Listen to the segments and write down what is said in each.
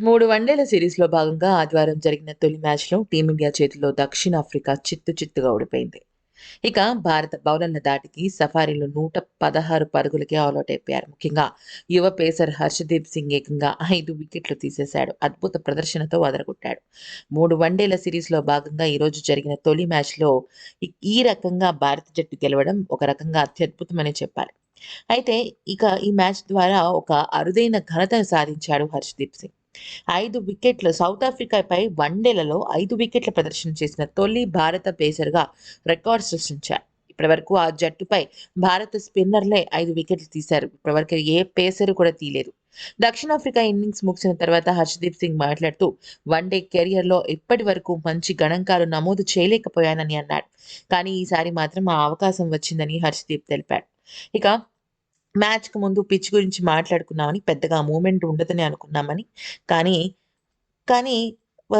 మూడు వన్డేల సిరీస్లో భాగంగా ఆదివారం జరిగిన తొలి మ్యాచ్లో టీమిండియా చేతిలో దక్షిణాఫ్రికా చిత్తు చిత్తుగా ఓడిపోయింది. ఇక భారత బౌలర్ల దాటికి సఫారీలో నూట పదహారు పరుగులకే ఆల్అౌట్ అయిపోయారు. ముఖ్యంగా యువ పేసర్ హర్షదీప్ సింగ్ ఏకంగా ఐదు వికెట్లు తీసేశాడు. అద్భుత ప్రదర్శనతో వదలగొట్టాడు మూడు వన్డేల సిరీస్లో భాగంగా ఈరోజు జరిగిన తొలి మ్యాచ్లో ఈ- ఈ రకంగా భారత జట్టు గెలవడం ఒక రకంగా అత్యద్భుతమని చెప్పాలి. అయితే ఇక ఈ మ్యాచ్ ద్వారా ఒక అరుదైన ఘనతను సాధించాడు హర్షదీప్ సింగ్. ఐదు వికెట్లు సౌత్ ఆఫ్రికాపై వన్డేలలో ఐదు వికెట్ల ప్రదర్శన చేసిన తొలి భారత పేసర్గా రికార్డ్ సృష్టించారు. ఇప్పటివరకు ఆ జట్టుపై భారత స్పిన్నర్లే ఐదు వికెట్లు తీశారు. ఇప్పటివరకు ఏ పేసర్ కూడా తీయలేదు. దక్షిణాఫ్రికా ఇన్నింగ్స్ ముగిసిన తర్వాత హర్షదీప్ సింగ్ మాట్లాడుతూ వన్డే కెరియర్లో ఇప్పటి వరకు మంచి గణాంకాలు నమోదు చేయలేకపోయానని అన్నాడు. కానీ ఈసారి మాత్రం ఆ అవకాశం వచ్చిందని హర్షదీప్ తెలిపాడు. ఇక మ్యాచ్కు ముందు పిచ్ గురించి మాట్లాడుకున్నామని పెద్దగా మూమెంట్ ఉండదని అనుకున్నామని. కానీ కానీ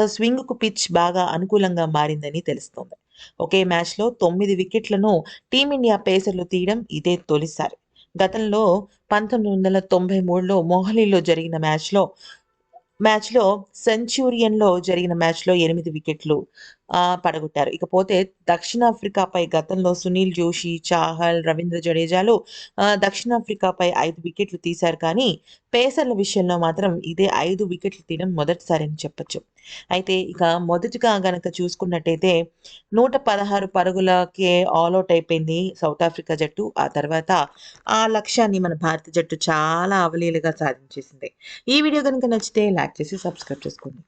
స్వింగ్కు పిచ్ బాగా అనుకూలంగా మారిందని తెలుస్తోంది. ఒకే మ్యాచ్లో తొమ్మిది వికెట్లను టీమిండియా పేసర్లు తీయడం ఇదే తొలిసారి. గతంలో పంతొమ్మిది వందల తొంభై మూడులో మొహాలీలో జరిగిన మ్యాచ్లో మ్యాచ్లో సెంచూరియన్లో జరిగిన మ్యాచ్లో ఎనిమిది వికెట్లు పడగొట్టారు. ఇకపోతే దక్షిణాఫ్రికాపై గతంలో సునీల్ జోషి చాహల్ రవీంద్ర జడేజాలు దక్షిణాఫ్రికాపై ఐదు వికెట్లు తీశారు. కానీ పేసర్ల విషయంలో మాత్రం ఇదే ఐదు వికెట్లు తీయడం మొదటిసారి అని చెప్పొచ్చు. అయితే ఇక మొదటిగా గనక చూసుకున్నట్టయితే నూట పదహారు పరుగులకే ఆల్అౌట్ అయిపోయింది సౌత్ ఆఫ్రికా జట్టు. ఆ తర్వాత ఆ లక్ష్యాన్ని మన భారత జట్టు చాలా అవలీలుగా సాధించేసింది. ఈ వీడియో కనుక నచ్చితే లైక్ చేసి సబ్స్క్రైబ్ చేసుకోండి.